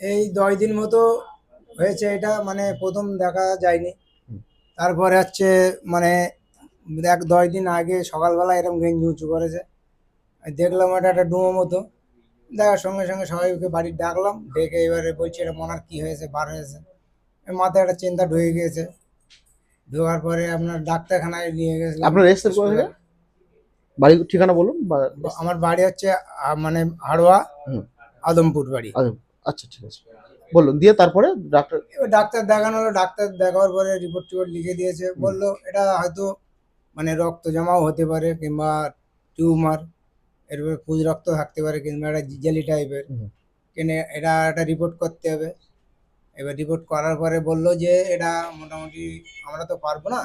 এই দশ দিন মতো হয়েছে এটা মানে প্রথম দেখা যায়নি। তারপরে হচ্ছে মানে এক দশ দিন আগে সকালবেলা এরকম গেঞ্জি উঁচু করেছে। দেখলাম এটা একটা ডুমো মতো। দেখার সঙ্গে সঙ্গে সবাইকে বাড়ি ডাকলাম ডেকে এবারে বলছি এটা মনার কী হয়েছে? বার হয়েছে? মাথায় একটা চিন্তা ঢুকে গিয়েছে। ঢোকার পরে আপনার ডাক্তারখানায় নিয়ে গেছিলাম। আপনার কোথা বাড়ির ঠিকানা বলুন আমার বাড়ি হচ্ছে মানে হাড়োয়া আদমপুর বাড়ি। আচ্ছা ঠিক আছে। বলুন দিয়ে তারপরে ডাক্তার এবার ডাক্তার দেখানো হলো ডাক্তার দেখার পরে রিপোর্ট টিপোর্ট লিখে দিয়েছে। বলল এটা হয়তো মানে রক্ত জমাও হতে পারে কিংবা টিউমার এরপরে পুজ রক্ত থাকতে পারে কিংবা একটা জেলি টাইপের। কিনে এটা একটা রিপোর্ট করতে হবে। এবার রিপোর্ট করার পরে বলল যে এটা মোটামুটি আমরা তো পারব না।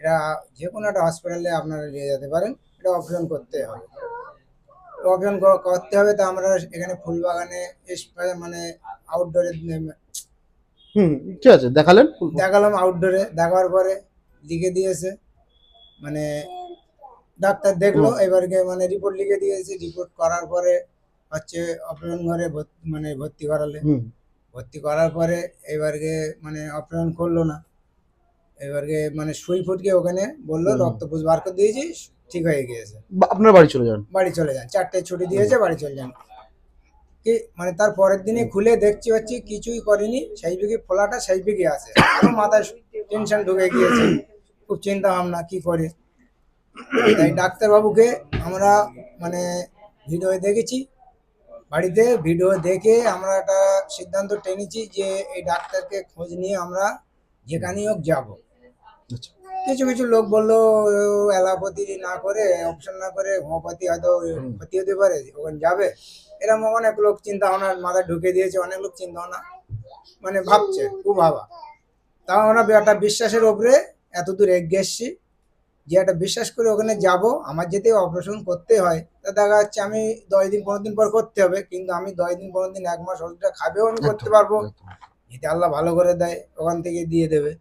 এটা যে কোনো একটা হসপিটালে আপনারা নিয়ে যেতে পারেন। এটা অপারেশন করতে হবে। অপারেশন করতে হবে তো আমরা এখানে ফুলবাগানে মানে আউটডোরে হুম ঠিক আছে দেখালেন? দেখালাম আউটডোরে দেখার পরে লিখে দিয়েছে মানে ডাক্তার দেখল এবারকে মানে রিপোর্ট লিখে দিয়েছে রিপোর্ট করার পরে হচ্ছে অপারেশন ঘরে ভর্তি- মানে ভর্তি করালে। ভর্তি করার পরে এবারকে মানে অপারেশন করল না। এবারকে মানে সুই ফুটকে ওখানে বলল। রক্ত পুষ বার করে দিয়েছি ঠিক হয়ে গিয়েছে। আপনার বাড়ি চলে যান? বাড়ি চলে যান। চারটে ছুটি দিয়েছে বাড়ি চলে যান। কি? মানে তার পরের দিনে খুলে দেখছি হচ্ছে কিছুই করেনি। সেই বিঘে ফোলাটা সেই বিঘে আছে। আরও মাথায় টেনশন ঢুকে গিয়েছে। খুব চিন্তা ভাবনা কি করে? তাই ডাক্তারবাবুকে আমরা মানে ভিডিও দেখেছি। বাড়িতে ভিডিও দেখে আমরা একটা সিদ্ধান্ত টেনেছি যে এই ডাক্তারকে খোঁজ নিয়ে আমরা যেখানেই হোক যাব। আচ্ছা। কিছু কিছু লোক বলল অ্যালোপ্যাথি না করে অপশন না করে হোমিওপ্যাথি হয়তো ক্ষতি হতে পারে ওখানে যাবে। এরকম অনেক লোক চিন্তা ভাবনা মাথায় ঢুকে দিয়েছে অনেক লোক চিন্তা ভাবনা মানে ভাবছে খুব ভাবা। তাও আমরা একটা বিশ্বাসের ওপরে এত দূর এগিয়ে এসছি যে একটা বিশ্বাস করে ওখানে যাব আমার যেতে অপারেশন করতে হয়। তা দেখা যাচ্ছে আমি দশ দিন পনেরো দিন পর করতে হবে কিন্তু আমি দশ দিন পনেরো দিন এক মাস ওষুধটা খাবেও আমি করতে পারব। যদি আল্লাহ ভালো করে দেয় ওখান থেকে দিয়ে দেবে।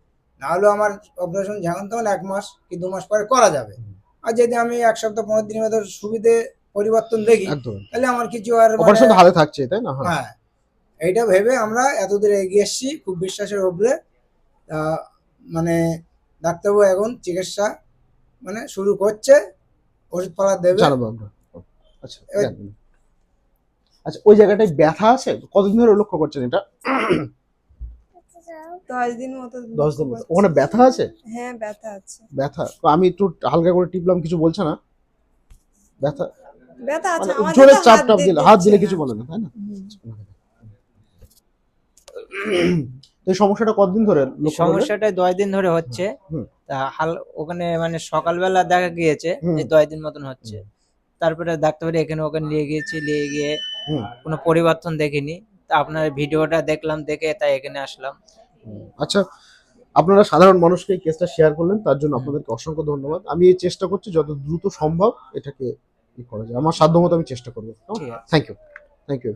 না হলেও আমার অপারেশন যখন তখন এক মাস কি দু মাস পরে করা যাবে। আর যদি আমি এক সপ্তাহ পনেরো দিনের মধ্যে সুবিধে পরিবর্তন দেখি তাহলে আমার কিছু আর মানে- অপারেশন হাতে থাকছে তাই না? হ্যাঁ। হ্যাঁ। এইটা ভেবে আমরা এতদূর এগিয়ে এসেছি খুব বিশ্বাসের উপরে মানে ডাক্তারবাবু এখন চিকিৎসা মানে শুরু করছে ওষুধপালা দেবে। জানাব আমরা। আচ্ছা আচ্ছা ওই জায়গাটায় ব্যথা আছে? কতদিন ধরে লক্ষ্য করছেন এটা? দশ দিন মতো দশ দিন মতো। ওখানে ব্যথা আছে? হ্যাঁ ব্যথা আছে। ব্যথা? আমি একটু হালকা করে টিপলাম কিছু বলছে না? ব্যথা? ব্যথা আছে মানে জোরে চাপ টাপ দিলে হাত দিলে কিছু বলে না তাই না? তো সমস্যাটা কতদিন ধরে সমস্যাটা দশ দিন ধরে হচ্ছে। তা হাল ওখানে মানে সকালবেলা দেখা গিয়েছে যে দশ দিন মতন হচ্ছে। তারপরে ডাক্তারবাড়ি এখানে ওখানে নিয়ে গিয়েছি নিয়ে গিয়ে। কোনো পরিবর্তন দেখিনি। তা আপনার ভিডিওটা দেখলাম দেখে তাই এখানে আসলাম। আচ্ছা আপনারা সাধারণ মানুষকে এই কেসটা শেয়ার করলেন তার জন্য আপনাদেরকে অসংখ্য ধন্যবাদ। আমি এই চেষ্টা করছি যত দ্রুত সম্ভব এটাকে ই করা যায়। আমার সাধ্যমতো আমি চেষ্টা করব। Thank you thank you